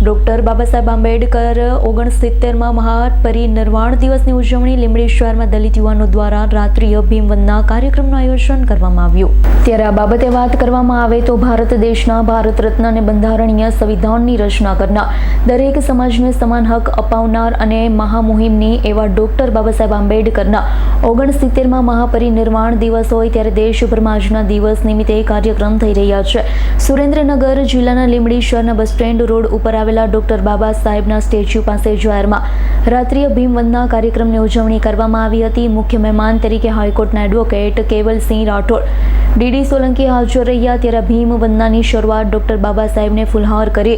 Doctor Baba Saheb Ambedkar ઓગણસિત્તેરમાં મહાપરિનિર્વાણ દિવસની ઉજવણી લીંબડી દલિત યુવાનો દ્વારા રાત્રિય ભીમવંદના કાર્યક્રમનું આયોજન કરવામાં આવ્યું. ત્યારે આ બાબતે વાત કરવામાં આવે તો ભારત દેશના ભારત રત્ન અને બંધારણીય સંવિધાનની રચના કરનાર દરેક સમાજને સમાન હક અપાવનાર અને મહામુહિમની એવા ડોક્ટર બાબા સાહેબ આંબેડકરના ઓગણસિત્તેરમાં મહાપરિનિર્વાણ દિવસ હોય ત્યારે દેશભરમાં આજના દિવસ નિમિત્તે કાર્યક્રમ થઈ રહ્યા છે. સુરેન્દ્રનગર જિલ્લાના લીંબડી બસ સ્ટેન્ડ રોડ ઉપર આવેલા ડોક્ટર બાબા સાહેબના સ્ટેચ્યુ પાસે જાહેરમાં રાત્રિય ભીમવંદના કાર્યક્રમની ઉજવણી કરવામાં આવી હતી. મુખ્ય મહેમાન તરીકે હાઈકોર્ટના એડવોકેટ કેવલસિંહ રાઠોડ, ડીડી સોલંકી હાજર રહ્યા ત્યારે ભીમવંદનાની શરૂઆત ડોક્ટર બાબા સાહેબને ફુલહાર કરી,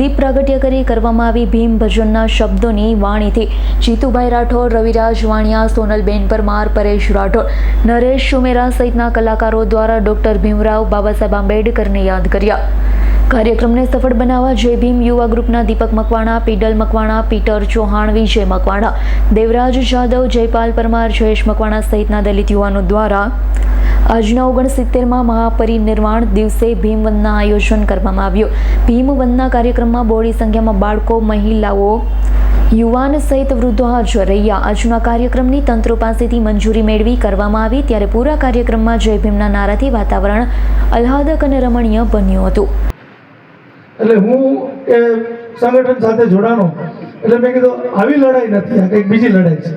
દીપ પ્રાગટ્ય કરી કરવામાં આવી. ભીમ ભજનના શબ્દોની વાણીથી જીતુભાઈ રાઠોડ, રવિરાજ વાણિયા, સોનલબેન પરમાર, પરેશ રાઠોડ, નરેશ સુમેરા સહિતના કલાકારો દ્વારા ડોક્ટર ભીમરાવ બાબા સાહેબ આંબેડકરને યાદ કર્યા. કાર્યક્રમને સફળ બનાવવા જય ભીમ યુવા ગ્રુપના દીપક મકવાણા, પીડલ મકવાણા, પીટર ચૌહાણ, વિજય મકવાણા, દેવરાજ જાદવ, જયપાલ પરમાર, જયેશ મકવાણા સહિતના દલિત યુવાનો દ્વારા આજના ઓગણસિત્તેરમાં મહાપરિનિર્વાણ દિવસે ભીમવંદના આયોજન કરવામાં આવ્યું. ભીમવંદના કાર્યક્રમમાં બોડી સંખ્યામાં બાળકો, મહિલાઓ, યુવાન સહિત વૃદ્ધો હાજર રહ્યા. આજના કાર્યક્રમની તંત્રો પાસેથી મંજૂરી મેળવી કરવામાં આવી, ત્યારે પૂરા કાર્યક્રમમાં જય ભીમના નારાથી વાતાવરણ આહ્લાદક અને રમણીય બન્યું હતું. એટલે હું એ સંગઠન સાથે જોડાણો એટલે મેં કીધું, આવી લડાઈ નથી, આ કંઈક બીજી લડાઈ છે.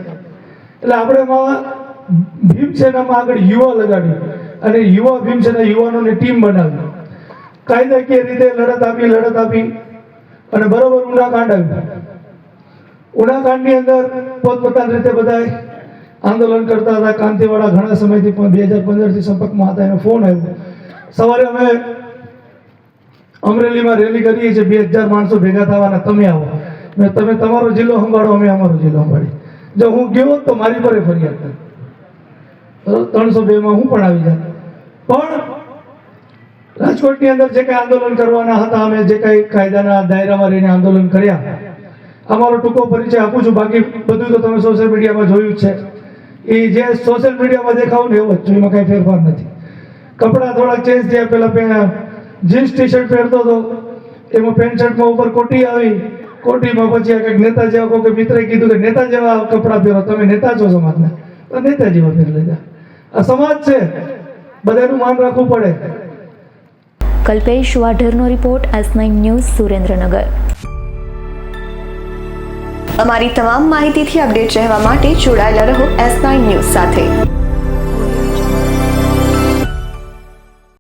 એટલે આપણે એમાં ભીમસેનામાં આગળ યુવા લગાડ્યું અને યુવા ભીમસેના યુવાનોની ટીમ બનાવી. કાયદાકીય રીતે લડત આપી લડત આપી અને બરોબર ઉનાકાંડ આવ્યું. ઉનાકાંડની અંદર પોતપોતાની રીતે બધાય આંદોલન કરતા હતા. કાંતિવાળા ઘણા સમયથી પણ બે હજાર પંદરથી સંપર્કમાં હતા, એનો ફોન આવ્યો. સવારે અમે અમરેલીમાં રેલી કરીએ છીએ, બે હજાર માણસો ભેગા થવાના, તમે આવો. મેં તમે તમારો જિલ્લો સંભાળો, અમે અમારો જિલ્લો સંભાળી જો હું ગયો તો મારી પર ફરિયાદ થાય. ત્રણસો બે માં હું પણ આવી જાય પણ રાજકોટની અંદર જે કંઈ આંદોલન કરવાના હતા, અમે જે કંઈ કાયદાના દાયરામાં રહીને આંદોલન કર્યા, અમારો ટૂંકો પરિચય આપું છું. બાકી બધું તો તમે સોશિયલ મીડિયામાં જોયું છે. એ જે સોશિયલ મીડિયામાં દેખાવું ને એવું જ એમાં કાંઈ ફેરફાર નથી. કપડાં થોડા ચેન્જ થયા. પેલા જીન્સ ટી શર્ટ પહેરતો હતો. એમાં પેન્ટ શર્ટમાં ઉપર કોટી આવી. કોટીમાં પછી કંઈક નેતા જેવા કોઈ મિત્રે કીધું કે નેતા જેવા કપડાં પહેરો. તમે નેતા છો સમાજના. તો નેતા જેવા પહેરી લેજા આ સમાજ છે. બધાનું માન રાખવું પડે. Kalpesh વાઢરનો report S nine news Surendranagar. અમારી તમામ માહિતીથી અપડેટ રહેવા માટે જોડાયેલા રહો એસ નાઇન ન્યૂઝ સાથે.